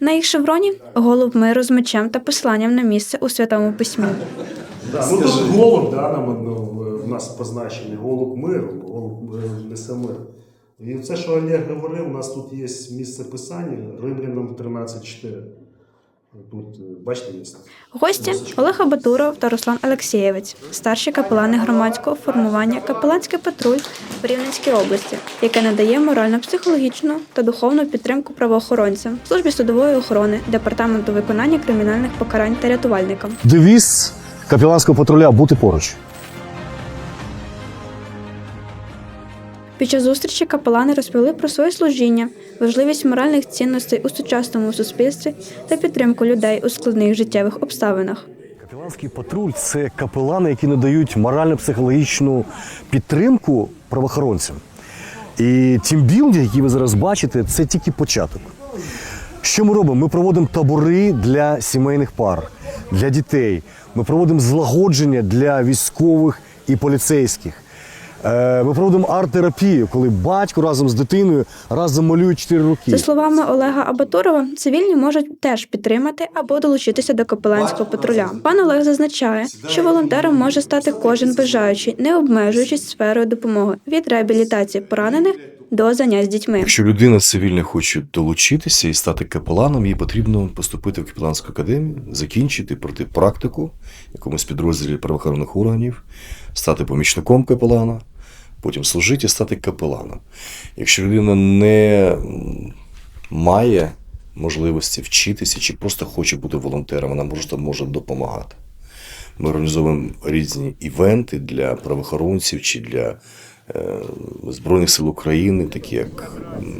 На їх шевроні голуб миру з мечем та посланням на місце у святому письмі. Да, ну тут голуб, да, нам ну, в нас позначений голуб миру, голуб е, несе мир. І все, що Олег говорив, у нас тут є місце писання Римлянам 13.4. Тут, е, бачите, місце. Гості Олег Абатуров та Руслан Олексєєвець, старші капелани громадського формування Капеланський патруль в Рівненській області, яке надає морально-психологічну та духовну підтримку правоохоронцям, службі судової охорони, департаменту виконання кримінальних покарань та рятувальникам. Девіз капеланського патруля бути поруч. Під час зустрічі капелани розповіли про своє служіння, важливість моральних цінностей у сучасному суспільстві та підтримку людей у складних життєвих обставинах. Капіланський патруль це капелани, які надають морально-психологічну підтримку правоохоронцям. І тімбілдинг, який ви зараз бачите, це тільки початок. Що ми робимо? Ми проводимо табори для сімейних пар, для дітей. Ми проводимо злагодження для військових і поліцейських. Е, Ми проводимо арт-терапію, коли батько разом з дитиною разом малюють 4 роки. За словами Олега Абатурова, цивільні можуть теж підтримати або долучитися до капеланського патруля. Пан Олег зазначає, що волонтером може стати кожен бажаючий, не обмежуючись сферою допомоги від реабілітації поранених до занять з дітьми. Якщо людина цивільна хоче долучитися і стати капеланом, їй потрібно поступити в капеланську академію, закінчити, пройти практику в якомусь підрозділі правоохоронних органів, стати помічником капелана, потім служити і стати капеланом. Якщо людина не має можливості вчитися чи просто хоче бути волонтером, вона може, може допомагати. Ми організовуємо різні івенти для правоохоронців чи для е, Збройних сил України, такі як м,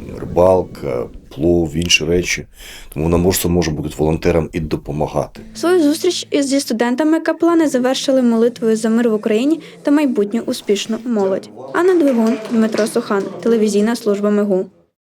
рибалка, в інші речі. Тому вона може, може бути волонтером і допомагати. Свою зустріч із зі студентами каплани завершили молитвою за мир в Україні та майбутню успішну молодь. Анна Двигун, Дмитро Сухан, телевізійна служба МИГУ.